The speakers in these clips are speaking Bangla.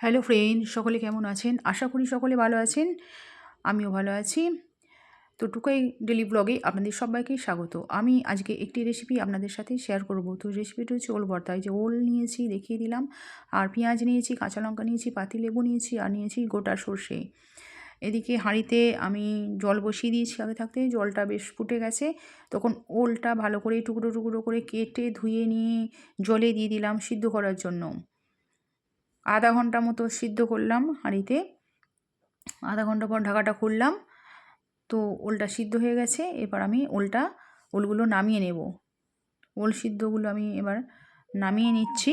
হ্যালো ফ্রেন্ড সকলে কেমন আছেন? আশা করি সকলে ভালো আছেন। আমিও ভালো আছি। তো টুকাই ডেলি ব্লগে আপনাদের সবাইকে স্বাগত। আমি আজকে একটি রেসিপি আপনাদের সাথে শেয়ার করব। তো রেসিপিটা হচ্ছে ওল ভর্তা যে ওল নিয়েছি, দেখিয়ে দিলাম। আর পেঁয়াজ নিয়েছি, কাঁচা লঙ্কা নিয়েছি, পাতি লেবু নিয়েছি, আর নিয়েছি গোটা সর্ষে। এদিকে হাঁড়িতে আমি জল বসিয়ে দিয়েছি আগে থাকতে। জলটা বেশ ফুটে গেছে। তখন ওলটা ভালো করে টুকরো টুকরো করে কেটে ধুয়ে নিয়ে জলে দিয়ে দিলাম সিদ্ধ করার জন্য। আধা ঘণ্টা মতো সিদ্ধ করলাম হাঁড়িতে। আধা ঘণ্টা পর ঢাকাটা খুললাম। তো ওলটা সিদ্ধ হয়ে গেছে। এবার আমি ওলটা, ওলগুলো নামিয়ে নেব। ওল সিদ্ধগুলো আমি এবার নামিয়ে নিচ্ছি।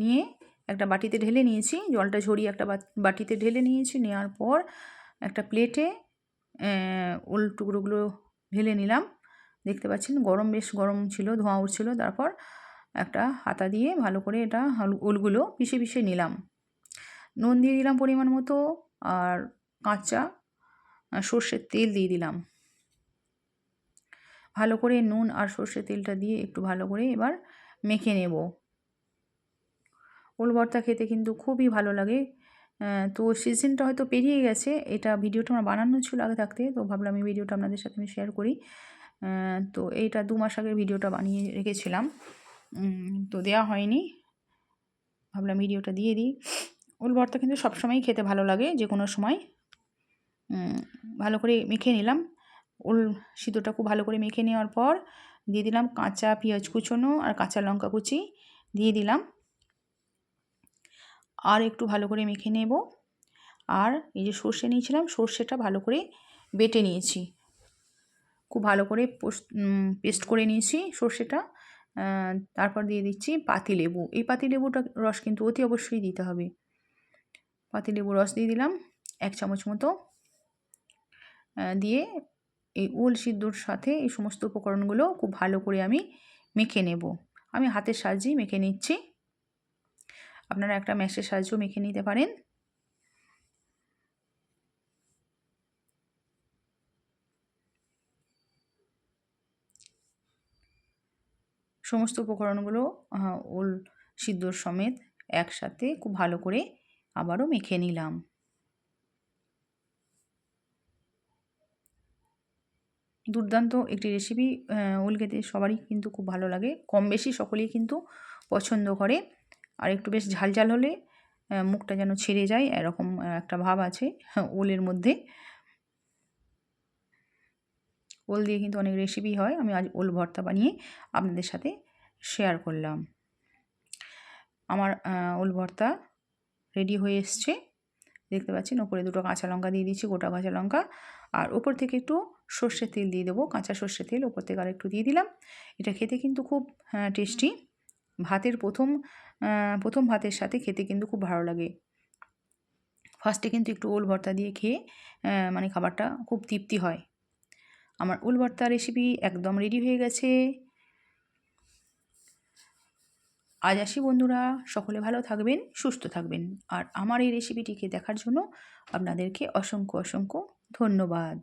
নিয়ে একটা বাটিতে ঢেলে নিয়েছি। জলটা ঝরিয়ে একটা বাটিতে ঢেলে নিয়েছি। নেওয়ার পর একটা প্লেটে ওল টুকরোগুলো ঢেলে নিলাম। দেখতে পাচ্ছেন গরম বেশ গরম ছিল, ধোঁয়া উঠছিল। তারপর একটা হাতা দিয়ে ভালো করে এটা ওলগুলো পিষে পিষে নিলাম। নুন দিয়ে দিলাম পরিমাণ মতো আর কাঁচা সর্ষের তেল দিয়ে দিলাম। ভালো করে নুন আর সর্ষের তেলটা দিয়ে একটু ভালো করে এবার মেখে নেব। ওল ভর্তা খেতে কিন্তু খুবই ভালো লাগে। তো সিজনটা হয়তো পেরিয়ে গেছে। এটা ভিডিওটা আমার বানানো ছিল আগে থাকতে, তো ভাবলাম এই ভিডিওটা আপনাদের সাথে আমি শেয়ার করি। তো এইটা দু মাস আগের ভিডিওটা বানিয়ে রেখেছিলাম। তো দেওয়া হয়নি। ভাবলাম ভিডিওটা দিয়ে দিই। ওল ভর্তা কিন্তু সবসময়ই খেতে ভালো লাগে যে কোনো সময় ভালো করে মেখে নিলাম। ওল সিদ্ধটা খুব ভালো করে মেখে নেওয়ার পর দিয়ে দিলাম কাঁচা পেঁয়াজ কুচোনো আর কাঁচা লঙ্কা কুচি দিয়ে দিলাম। আর একটু ভালো করে মেখে নেব। আর এই যে সর্ষে নিয়েছিলাম, সর্ষেটা ভালো করে বেটে নিয়েছি। খুব ভালো করে পোস্ট পেস্ট করে নিয়েছি সর্ষেটা। তারপর দিয়ে দিচ্ছি পাতিলেবু। এই পাতিলেবুটা রস কিন্তু অতি অবশ্যই দিতে হবে। পাতিলেবু রস দিয়ে দিলাম এক চামচ মতো। দিয়ে এই উল সিদ্ধুর সাথে এই সমস্ত উপকরণগুলো খুব ভালো করে আমি মেখে নেব। আমি হাতের সাহায্যেই মেখে নিচ্ছি। আপনারা একটা ম্যাশের সাহায্যেও মেখে নিতে পারেন। সমস্ত উপকরণগুলো ওল সিদ্ধর সমেত একসাথে খুব ভালো করে আবারও মেখে নিলাম। দুর্দান্ত একটি রেসিপি ওল খেতে সবারই কিন্তু খুব ভালো লাগে। কম বেশি সকলেই কিন্তু পছন্দ করে। আর একটু বেশ ঝাল ঝাল হলে মুখটা যেন ছেড়ে যায়, এরকম একটা ভাব আছে, ওলের মধ্যে। ওল দিয়ে কিন্তু অনেক রেসিপি হয়। আমি আজ ওল ভর্তা বানিয়ে আপনাদের সাথে শেয়ার করলাম। আমার ওল ভর্তা রেডি হয়ে এসছে। দেখতে পাচ্ছেন ওপরে দুটো কাঁচা লঙ্কা দিয়ে দিচ্ছি, গোটা কাঁচা লঙ্কা। আর ওপর থেকে একটু সর্ষের তেল দিয়ে দেবো। কাঁচা সর্ষের তেল ওপর থেকে আর একটু দিয়ে দিলাম। এটা খেতে কিন্তু খুব টেস্টি ভাতের প্রথম প্রথম ভাতের সাথে খেতে কিন্তু খুব ভালো লাগে। ফার্স্টে কিন্তু একটু ওল ভর্তা দিয়ে খেয়ে মানে খাবারটা খুব তৃপ্তি হয়। আমার উল ভর্তা রেসিপি একদম রেডি হয়ে গেছে। আজ আসি বন্ধুরা, সকলে ভালো থাকবেন, সুস্থ থাকবেন। আর আমার এই রেসিপিটিকে দেখার জন্য আপনাদেরকে অসংখ্য অসংখ্য ধন্যবাদ।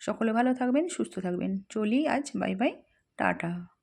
সকলে ভালো থাকবেন, সুস্থ থাকবেন। চলি আজ বাই বাই টাটা।